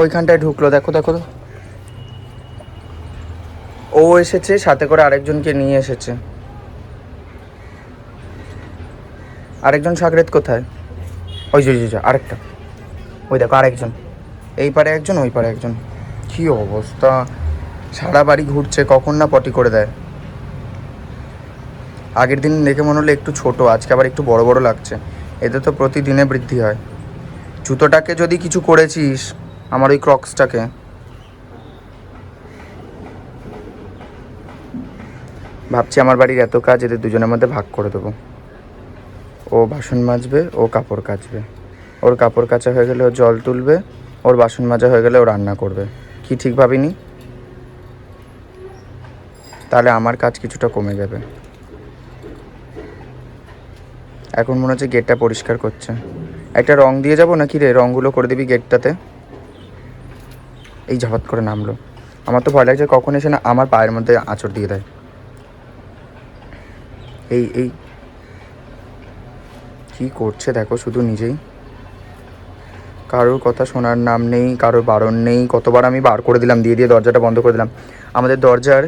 ওইখানটায় ঢুকলো দেখো দেখো। ও এসেছে সাথে করে আরেকজনকে নিয়ে এসেছে। আরেকজন সাগরেত কোথায়? ওই যে ওই যে, আরেকটা। ওই দেখো আরেকজন। এই পারে একজন ওই পারে একজন। কি অবস্থা? সারা বাড়ি ঘুরছে কখন না পটি করে দেয়। আগের দিন দেখে মনে হলো একটু ছোট আজকে আবার একটু বড় বড় লাগছে। এতে তো প্রতিদিনে বৃদ্ধি হয়। জুতোটাকে যদি কিছু করেছিস আমার ওই ক্রক্সটাকে। ভাবছি আমার বাড়ির এত কাজ এদের দুজনের মধ্যে ভাগ করে দেবো। ও বাসন মাজবে, ও কাপড় কাচবে। ওর কাপড় কাচা হয়ে গেলে ও জল তুলবে, ওর বাসন মাজা হয়ে গেলে ও রান্না করবে। কি ঠিক ভাবিনি? তাহলে আমার কাজ কিছুটা কমে যাবে। এখন মনে হচ্ছে গেটটা পরিষ্কার করছে। একটা রং দিয়ে যাব নাকি রে? রংগুলো করে দিবি গেটটাতে? এই ঝপাত করে নামলো। আমার তো ভয় লাগছে কখন এসে না আমার পায়ের মধ্যে আঁচড় দিয়ে দেয়। এই এই। কি করছে দেখো শুধু নিজেই। কারোর কথা শোনার নাম নেই, কারোর বারণ নেই। কতবার আমি বার করে দিলাম, দিয়ে দিয়ে দরজাটা বন্ধ করে দিলাম। আমাদের দরজার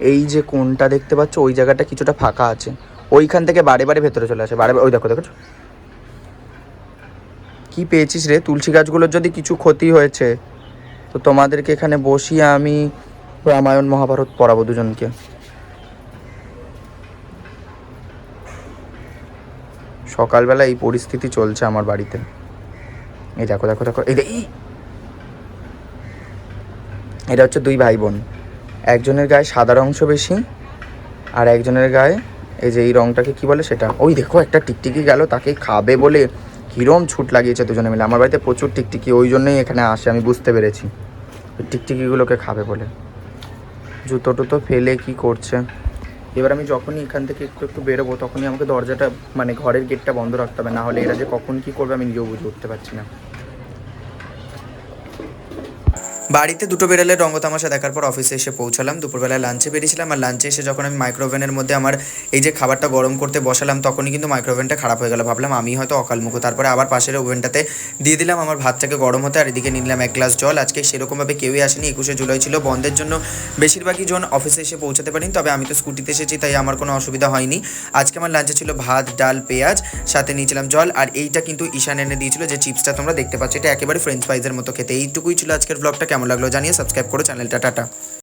এই যে কোনটা দেখতে পাচ্ছ, ওই জায়গাটা কিছুটা ফাঁকা আছে। ওইখান থেকে বারে বারে ভেতরে চলে আসে। বারে ওই দেখো দেখো কি পেয়েছিস রে? তুলসী গাছগুলোর যদি কিছু ক্ষতি হয়েছে তো তোমাদেরকে এখানে বসিয়ে আমি রামায়ণ মহাভারত পড়াবো দুজনকে। সকালবেলা এই পরিস্থিতি চলছে আমার বাড়িতে। এই দেখো দেখো দেখো, এই এটা হচ্ছে দুই ভাই বোন একজনের গায়ে সাদা অংশ বেশি, আর একজনের গায়ে এই যে এই রংটাকে কি বলে সেটা? ওই দেখো, একটা টিকটিকি গেল, তাকে খাবে বলে কিরম ছুট লাগিয়েছে দুজনে মিলে? আমার বাড়িতে প্রচুর টিকটিকি, ওই জন্যই এখানে আসে, আমি বুঝতে পেরেছি। টিকটিকিগুলোকে খাবে বলে। জুতো টুতো ফেলে কি করছে? এবার আমি যখনই এখান থেকে একটু একটু বেরোবো, তখনই আমাকে দরজাটা মানে ঘরের গেটটা বন্ধ রাখতে হবে, না হলে এরা যে কখন কি করবে আমি নিজেও বুঝে উঠতে পারছি না। বাড়িতে দুটো বেড়ালের রঙ্গতামাশা দেখার পর অফিসে এসে পৌঁছালাম। দুপুরবেলায় লাঞ্চে বেরিয়েছিলাম আর লাঞ্চে এসে যখন আমি মাইক্রোওভেনের মধ্যে আমার এই যে খাবারটা গরম করতে বসালাম, তখনই কিন্তু মাইক্রোওভেনটা খারাপ হয়ে গেল। ভাবলাম আমি হয়তো অকালমুখো তারপরে আবার পাশের ওভেনটাতে দিয়ে দিলাম। আমার ভাতটাকে গরম হতে আর এদিকে নিলাম এক গ্লাস জল। আজকে সেরকমভাবে কেউই আসেনি। একুশে জুলাই ছিল। বন্ধের জন্য বেশিরভাগই জন অফিসে এসে পৌঁছাতে পারিনি। তবে আমি তো স্কুটিতে এসেছি, তাই আমার কোনো অসুবিধা হয়নি। আজকে আমার লাঞ্চে ছিল ভাত, ডাল, পেঁয়াজ, সাথে নিয়েছিলাম জল। আর এইটা কিন্তু ঈশান এনে দিয়েছিল যে চিপসটা তোমরা দেখতে পাচ্ছ। এটা একেবারে ফ্রেঞ্চ ফ্রাইজের মতো খেতে। এইটুকুই ছিল আজকের ব্লগটা কেমন লাগল জানিয়ে সাবস্ক্রাইব করো চ্যানেলটা টাটা।